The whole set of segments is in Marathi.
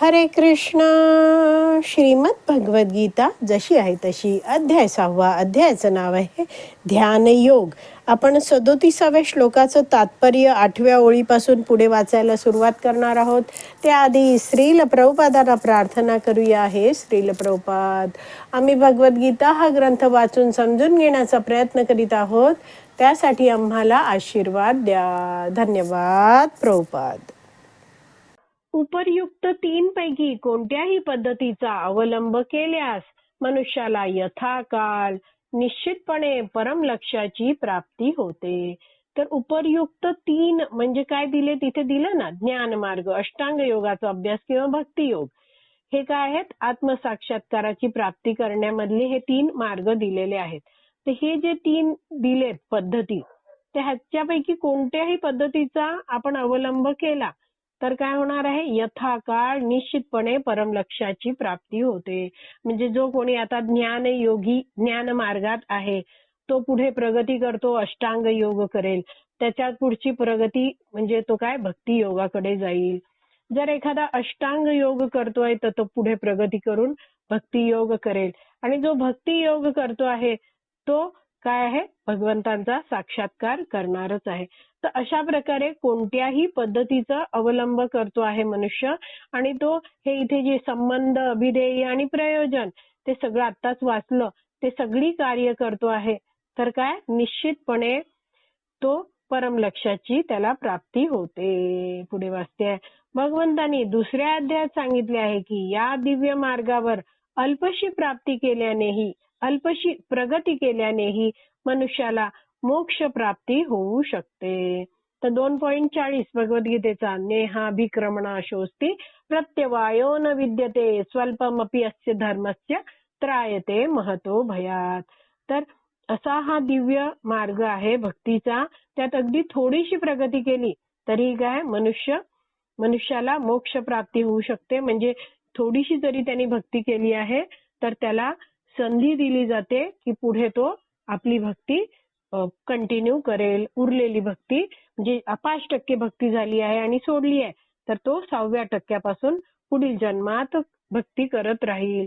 हरे कृष्ण. श्रीमद भगवद्गीता जशी आहे तशी अध्याय सहावा अध्यायाचं नाव आहे ध्यानयोग आपण सदोतीसाव्या श्लोकाचं तात्पर्य आठव्या ओळीपासून पुढे वाचायला सुरुवात करणार आहोत. त्याआधी श्रील प्रभुपादांना प्रार्थना करूया. हे श्रील प्रभुपाद आम्ही भगवद्गीता हा ग्रंथ वाचून समजून घेण्याचा प्रयत्न करीत आहोत. त्यासाठी आम्हाला आशीर्वाद द्या. धन्यवाद प्रभुपाद. उपर्युक्त तीन पैकी कोणत्याही पद्धतीचा अवलंब केल्यास मनुष्याला यथाकाल निश्चितपणे परम लक्ष्याची प्राप्ती होते. तर उपर्युक्त तीन म्हणजे काय दिले? तिथे दिलं ना ज्ञान मार्ग अष्टांग योगाचा अभ्यास किंवा भक्तियोग हे काय आहेत? आत्मसाक्षात्काराची प्राप्ती करण्यामधले हे तीन मार्ग दिलेले आहेत. तर हे जे तीन दिलेत पद्धती त्या ह्याच्यापैकी कोणत्याही पद्धतीचा आपण अवलंब केला तर काय होणार आहे? यथाकाळ निश्चितपणे परमलक्षाची प्राप्ती होते. म्हणजे जो कोणी आता ज्ञान योगी ज्ञान मार्गात आहे तो पुढे प्रगती करतो अष्टांग योग करेल. त्याच्यात पुढची प्रगती म्हणजे तो काय? भक्ती योगाकडे जाईल. जर एखादा अष्टांग योग करतोय तर तो पुढे प्रगती करून भक्ती योग करेल. आणि जो भक्ती योग करतो आहे तो काय आहे? भगवंतांचा साक्षात्कार करणारच आहे. तर अशा प्रकारे कोणत्याही पद्धतीचा अवलंब करतो आहे मनुष्य आणि तो हे इथे जे संबंध अभिधेय आणि प्रयोजन ते सगळं आत्ताच वाचलं ते सगळी कार्य करतो आहे. तर काय? निश्चितपणे तो परम लक्ष्याची त्याला प्राप्ती होते. पुढे वाचते. भगवंतांनी दुसऱ्या अध्यायात सांगितले आहे की या दिव्य मार्गावर अल्पशी प्राप्ती केल्यानेही अल्पशी प्रगती केल्यानेही मनुष्याला मोक्ष प्राप्ती होऊ शकते. तर दोन पॉईंट चाळीस भगवद्गीतेचा नेहाभिक्रमणा शोस्ती प्रत्यवायो न विद्यते स्वल्पमपि अस्य धर्मस्य त्रायते महतो भयात. तर असा हा दिव्य मार्ग आहे भक्तीचा. त्यात अगदी थोडीशी प्रगती केली तरी काय मनुष्य मनुष्याला मोक्ष प्राप्ती होऊ शकते. म्हणजे थोडीशी जरी त्यांनी भक्ती केली आहे तर त्याला संधी दिली जाते की पुढे तो आपली भक्ती कंटिन्यू करेल उरलेली भक्ती म्हणजे पाच टक्के भक्ती झाली आहे आणि सोडली आहे तर तो सहाव्या टक्क्यापासून पुढील जन्मात भक्ती करत राहील.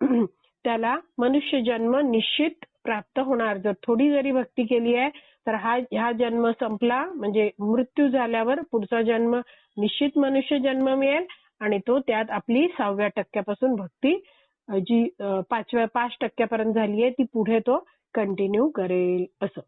त्याला मनुष्य जन्म निश्चित प्राप्त होणार. जर थोडी जरी भक्ती केली आहे तर हा ह्या जन्म संपला म्हणजे मृत्यू झाल्यावर पुढचा जन्म निश्चित मनुष्य जन्म मिळेल आणि तो त्यात आपली सहाव्या टक्क्यापासून भक्ती जी पाचव्या पाच टक्क्यापर्यंत झाली आहे ती पुढे तो कंटिन्यू करेल असं.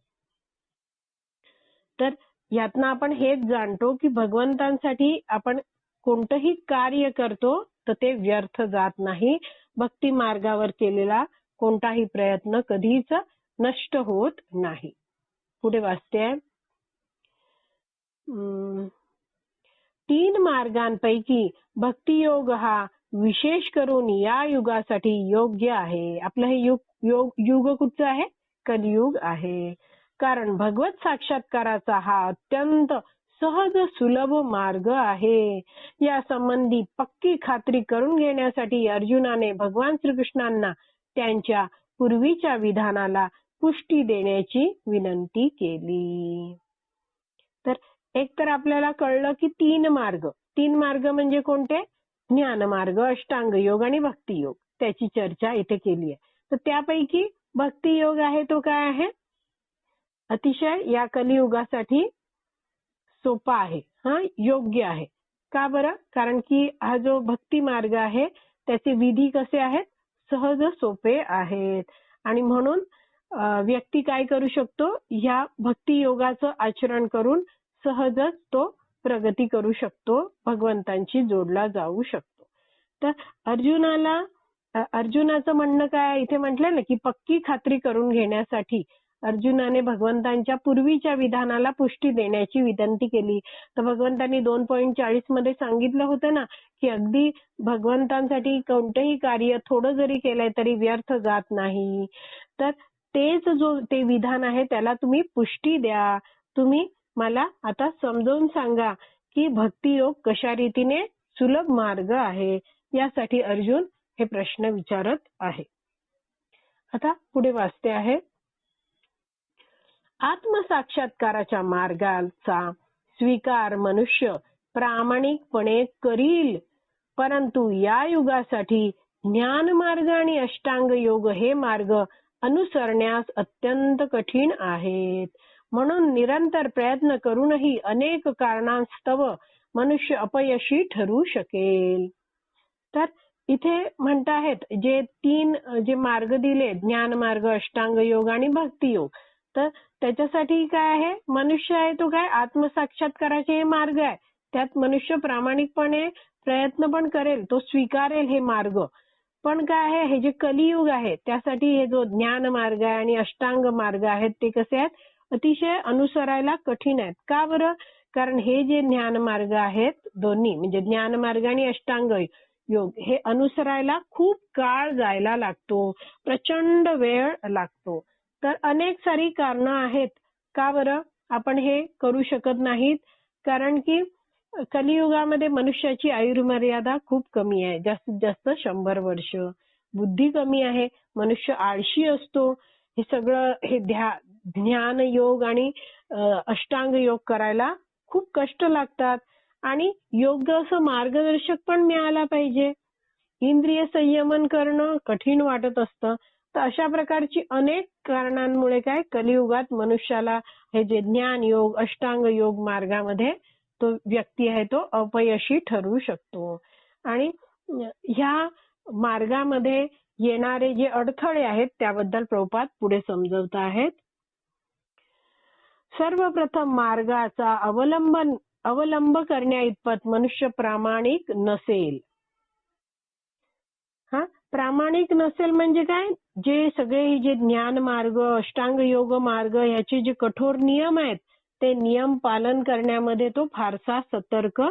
तर यातनं आपण हेच जाणतो की भगवंतांसाठी आपण कोणतंही कार्य करतो तर ते व्यर्थ जात नाही. भक्ती मार्गावर केलेला कोणताही प्रयत्न कधीच नष्ट होत नाही. पुढे वाचते. तीन मार्गांपैकी भक्तियोग हा विशेष करून या युगासाठी योग्य आहे. आपलं हे युग योग युग कुठचं आहे? कलियुग आहे. कारण भगवत साक्षात्काराचा हा अत्यंत सहज सुलभ मार्ग आहे. या संबंधी पक्की खात्री करून घेण्यासाठी अर्जुनाने भगवान श्रीकृष्णांना त्यांच्या पूर्वीच्या विधानाला पुष्टी देण्याची विनंती केली. तर एक तर आपल्याला कळलं की तीन मार्ग. तीन मार्ग म्हणजे कोणते? ज्ञानमार्ग अष्टांग योग आणि भक्ती योग त्याची चर्चा इथे केली आहे तर त्यापैकी भक्ती योग आहे तो काय आहे? अतिशय या कलियुगासाठी सोपा आहे. हा योग्य आहे. का बरं? कारण की हा जो भक्ती मार्ग आहे त्याचे विधी कसे आहेत? सहज सोपे आहेत. आणि म्हणून व्यक्ती काय करू शकतो? ह्या भक्ती योगाचं आचरण करून सहजच तो प्रगती करू शकतो भगवंतांशी जोडला जाऊ शकतो. तर अर्जुनाला अर्जुनाचं म्हणणं काय इथे म्हटलं ना की पक्की खात्री करून घेण्यासाठी अर्जुनाने भगवंतांच्या पूर्वीच्या विधानाला पुष्टी देण्याची विनंती केली. तर भगवंतांनी दोन पॉईंट चाळीसमध्ये सांगितलं होतं ना की अगदी भगवंतांसाठी कोणतंही कार्य थोडं जरी केलंय तरी व्यर्थ जात नाही. तर तेच जो ते विधान आहे त्याला तुम्ही पुष्टी द्या. तुम्ही मला आता समजावून सांगा की भक्ती योग कशा रीतीने सुलभ मार्ग आहे? यासाठी अर्जुन हे प्रश्न विचारत आहे. आता पुढे वाचते आहे. आत्मसाक्षात्काराच्या मार्गाचा स्वीकार मनुष्य प्रामाणिकपणे करील परंतु या युगासाठी ज्ञान मार्ग आणि अष्टांग योग हे मार्ग अनुसरण्यास अत्यंत कठीण आहेत. म्हणून निरंतर प्रयत्न करूनही अनेक कारणांस्तव मनुष्य अपयशी ठरू शकेल. तर इथे म्हणत आहेत जे तीन जे मार्ग दिले ज्ञान मार्ग अष्टांग योग आणि भक्ती योग तर त्याच्यासाठी काय आहे? मनुष्य आहे तो काय? आत्मसाक्षात्काराचे हे मार्ग आहे. त्यात मनुष्य प्रामाणिकपणे प्रयत्न पण करेल तो स्वीकारेल हे मार्ग. पण काय आहे? हे जे कलियुग आहे त्यासाठी हे जो ज्ञान मार्ग आहे आणि अष्टांग मार्ग आहेत ते कसे आहेत? अतिशय अनुसरायला कठीण आहेत. का बरं? कारण हे जे ज्ञान मार्ग आहेत दोन्ही म्हणजे ज्ञान मार्ग आणि अष्टांग योग हे अनुसरायला खूप काळ जायला लागतो प्रचंड वेळ लागतो. तर अनेक सारी कारणं आहेत. का बरं? आपण हे करू शकत नाहीत. कारण की कलियुगामध्ये मनुष्याची आयुर्मर्यादा खूप कमी आहे. जास्तीत जास्त शंभर वर्ष. बुद्धी कमी आहे. मनुष्य आळशी असतो. हे सगळं हे ध्या ज्ञान योग आणि अष्टांग योग करायला खूप कष्ट लागतात. आणि योग्य असं मार्गदर्शक पण मिळाला पाहिजे. इंद्रिय संयमन करणं कठीण वाटत असतं. तर अशा प्रकारची अनेक कारणांमुळे काय कलियुगात मनुष्याला हे जे ज्ञान योग अष्टांग योग मार्गामध्ये तो व्यक्ती आहे तो अपयशी ठरू शकतो. आणि ह्या मार्गामध्ये येणारे जे अडथळे आहेत त्याबद्दल प्रभुपात पुढे समजवत आहेत. सर्वप्रथम मार्गाचा अवलंबन अवलंब करण्या इतपत मनुष्य प्रामाणिक नसेल. हा? प्रामाणिक नसेल म्हणजे काय? जे सगळे जे ज्ञान मार्ग अष्टांग योग मार्ग याचे जे कठोर नियम आहेत ते नियम पालन करण्यामध्ये तो फारसा सतर्क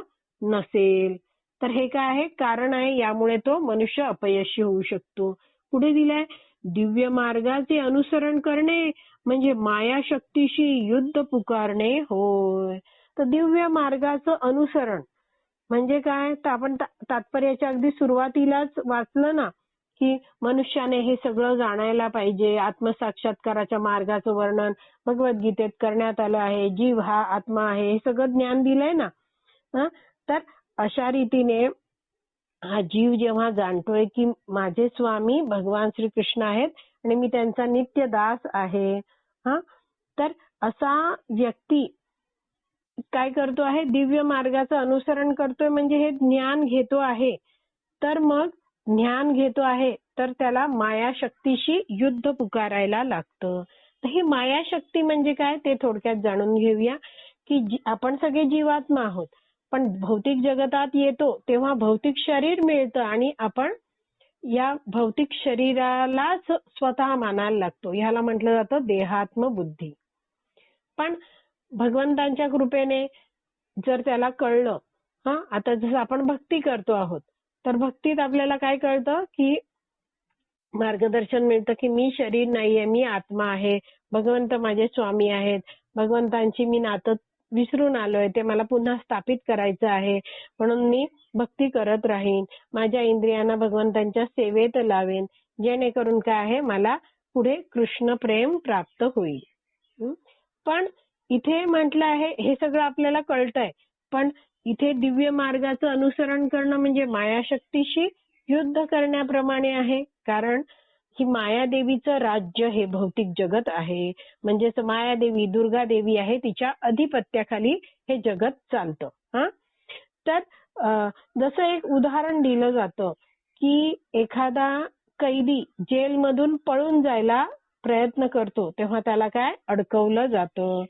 नसेल. तर हे काय आहे? कारण आहे यामुळे तो मनुष्य अपयशी होऊ शकतो. पुढे दिलाय दिव्य मार्गाचे अनुसरण करणे म्हणजे माया शक्तीशी युद्ध पुकारणे होय. तर दिव्य मार्गाचं अनुसरण. म्हणजे काय? तर आपण तात्पर्याच्या अगदी सुरुवातीलाच वाचलं ना की मनुष्याने हे सगळं जाणायला पाहिजे. आत्मसाक्षात्काराच्या मार्गाचं वर्णन भगवद्गीतेत करण्यात आलं आहे. जीव हा आत्मा आहे. हे सगळं ज्ञान दिलंय ना? तर अशा रीतीने हा जीव जेव्हा जाणतोय की माझे स्वामी भगवान श्रीकृष्ण आहेत आणि मी त्यांचा नित्य दास आहे. हा? तर असा व्यक्ती काय करतो आहे? दिव्य मार्गाचं अनुसरण करतोय म्हणजे हे ज्ञान घेतो आहे. तर मग ज्ञान घेतो आहे तर त्याला माया शक्तीशी युद्ध पुकारायला लागतं. तर ही माया शक्ती म्हणजे काय? ते थोडक्यात जाणून घेऊया की आपण सगळे जीवात्मा आहोत. पण भौतिक जगतात येतो तेव्हा भौतिक शरीर मिळतं आणि आपण या भौतिक शरीरालाच स्वतः मानायला लागतो. ह्याला म्हटलं जातं देहात्म बुद्धी पण भगवंतांच्या कृपेने जर त्याला कळलं हा आता जसं आपण भक्ती करतो आहोत तर भक्तीत आपल्याला काय कळतं की मार्गदर्शन मिळतं की मी शरीर नाहीये मी आत्मा आहे भगवंत माझे स्वामी आहेत भगवंतांची मी नातं विसरून आलोय ते मला पुन्हा स्थापित करायचं आहे म्हणून मी भक्ती करत राहीन. माझ्या इंद्रियांना भगवंतांच्या सेवेत लावेन. जेणेकरून काय आहे मला पुढे कृष्ण प्रेम प्राप्त होईल. पण इथे म्हटलं आहे हे सगळं आपल्याला कळतंय. पण इथे दिव्य मार्गाचं अनुसरण करणं म्हणजे मायाशक्तीशी युद्ध करण्याप्रमाणे आहे. कारण की मायादेवीचं राज्य हे भौतिक जगत आहे. म्हणजेच मायादेवी दुर्गा देवी आहे तिच्या अधिपत्याखाली हे जगत चालतं. हा? तर जसं एक उदाहरण दिलं जातं की एखादा कैदी जेलमधून पळून जायला प्रयत्न करतो तेव्हा त्याला काय? अडकवलं जातं.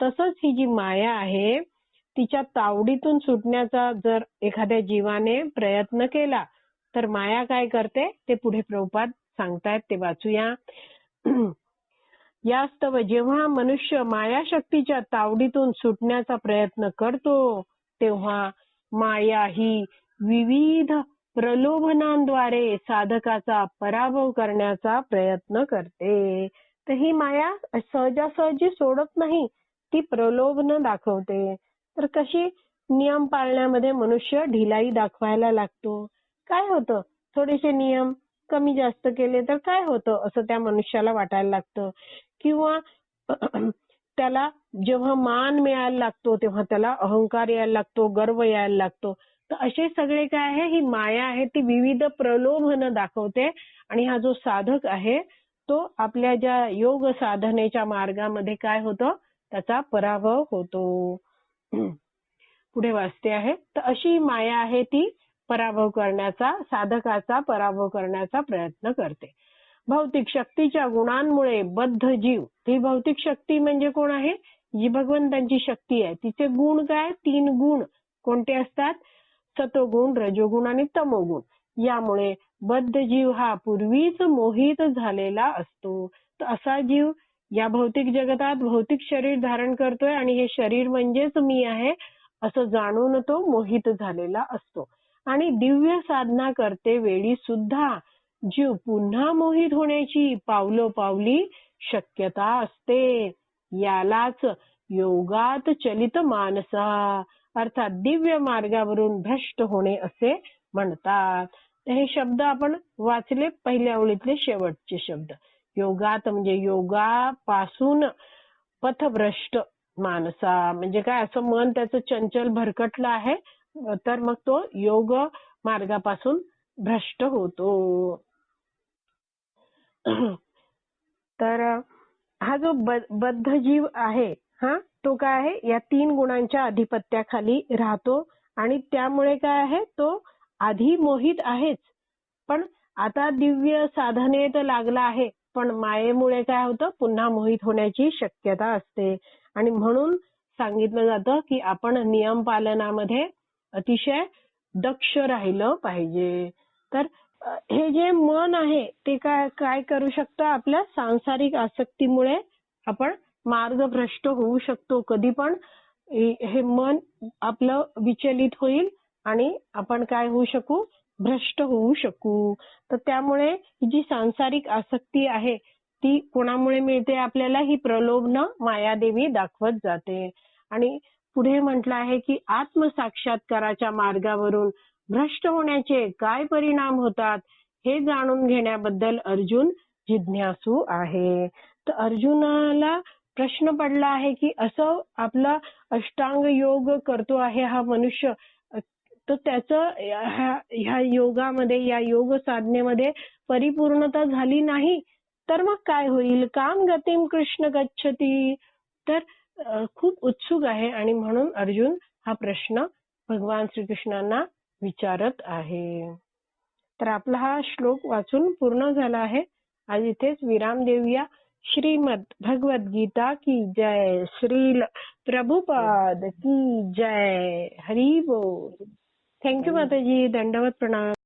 तसंच ही जी माया आहे तिच्या तावडीतून सुटण्याचा जर एखाद्या जीवाने प्रयत्न केला तर माया काय करते? ते पुढे प्रभुपाद सांगतायत ते वाचूया. यास्तव जेव्हा मनुष्य माया शक्तीच्या तावडीतून सुटण्याचा प्रयत्न करतो तेव्हा माया ही विविध प्रलोभनांद्वारे साधकाचा पराभव करण्याचा प्रयत्न करते. तर ही माया सहजासहजी सोडत नाही ती प्रलोभन दाखवते. तर कशी नियम पाळण्यामध्ये मनुष्य ढिलाई दाखवायला लागतो? काय होतं? थोडेसे नियम कमी जास्त केले तर काय होतं असं त्या मनुष्याला वाटायला लागतं? किंवा त्याला जेव्हा मान मिळायला लागतो तेव्हा त्याला अहंकार यायला लागतो गर्व यायला लागतो. तर असे सगळे काय आहे? ही माया आहे ती विविध प्रलोभन दाखवते. आणि हा जो साधक आहे तो आपल्या ज्या योग साधनेच्या मार्गामध्ये काय होतं? त्याचा पराभव होतो. पुढे वाचते आहे. तर अशी माया आहे ती पराभव करण्याचा साधकाचा पराभव करण्याचा प्रयत्न करते. भौतिक शक्तीच्या गुणांमुळे बद्ध जीव. ही भौतिक शक्ती म्हणजे कोण आहे? जी भगवंतांची शक्ती आहे. तिचे गुण काय? तीन गुण. कोणते असतात? सतोगुण रजोगुण आणि तमोगुण. यामुळे बद्ध जीव हा पूर्वीच मोहित झालेला असतो. तर असा जीव या भौतिक जगतात भौतिक शरीर धारण करतोय आणि हे शरीर म्हणजेच मी आहे असं जाणून तो मोहित झालेला असतो. आणि दिव्य साधना करते वेळी सुद्धा. जीव पुन्हा मोहित होण्याची पावलोपावली शक्यता असते. यालाच योगात चलित मानसा. अर्थात दिव्य मार्गावरून भ्रष्ट होणे असे म्हणतात. हे शब्द आपण वाचले पहिल्या ओळीतले शेवटचे शब्द. योगात म्हणजे योगापासून पथभ्रष्ट माणसा म्हणजे काय? असं मन त्याचं चंचल भरकटलं आहे. तर मग तो योग मार्गापासून भ्रष्ट होतो. तर हा जो बद्ध जीव आहे हा तो काय आहे? या तीन गुणांच्या अधिपत्याखाली राहतो आणि त्यामुळे काय आहे? तो आधी मोहित आहेच. पण आता दिव्य साधनेत लागला आहे पण मायेमुळे काय होतं? पुन्हा मोहित होण्याची शक्यता असते. आणि म्हणून सांगितलं जातं की आपण नियम पालनामध्ये अतिशय दक्ष राहिलं पाहिजे. तर हे जे मन आहे ते काय काय करू शकतं? आपल्या सांसारिक आसक्तीमुळे आपण मार्गभ्रष्ट होऊ शकतो. कधी पण हे मन आपलं विचलित होईल आणि आपण काय होऊ शकू? भ्रष्ट होऊ शकू. तर त्यामुळे जी सांसारिक आसक्ती आहे ती कोणामुळे मिळते? आपल्याला ही प्रलोभन मायादेवी दाखवत जाते. आणि पुढे म्हटलं आहे की आत्मसाक्षात्काराच्या मार्गावरून भ्रष्ट होण्याचे काय परिणाम होतात हे जाणून घेण्याबद्दल अर्जुन जिज्ञासू आहे. तर अर्जुनाला प्रश्न पडला आहे की असं आपला अष्टांग योग करतो आहे हा मनुष्य तर त्याचं ह्या योगामध्ये या योग साधनेमध्ये परिपूर्णता झाली नाही तर मग काय होईल? काम गतीम कृष्ण गच्छती. तर खूप उत्सुक आहे आणि म्हणून अर्जुन हा प्रश्न भगवान श्रीकृष्णांना विचारत आहे. तर आपला हा श्लोक वाचून पूर्ण झाला आहे. आज इथेच विराम देऊया. श्रीमद भगवत गीता की जय. श्रील प्रभुपाद की जय. हरी बोल. थँक्यू माताजी. दंडवत प्रणाम.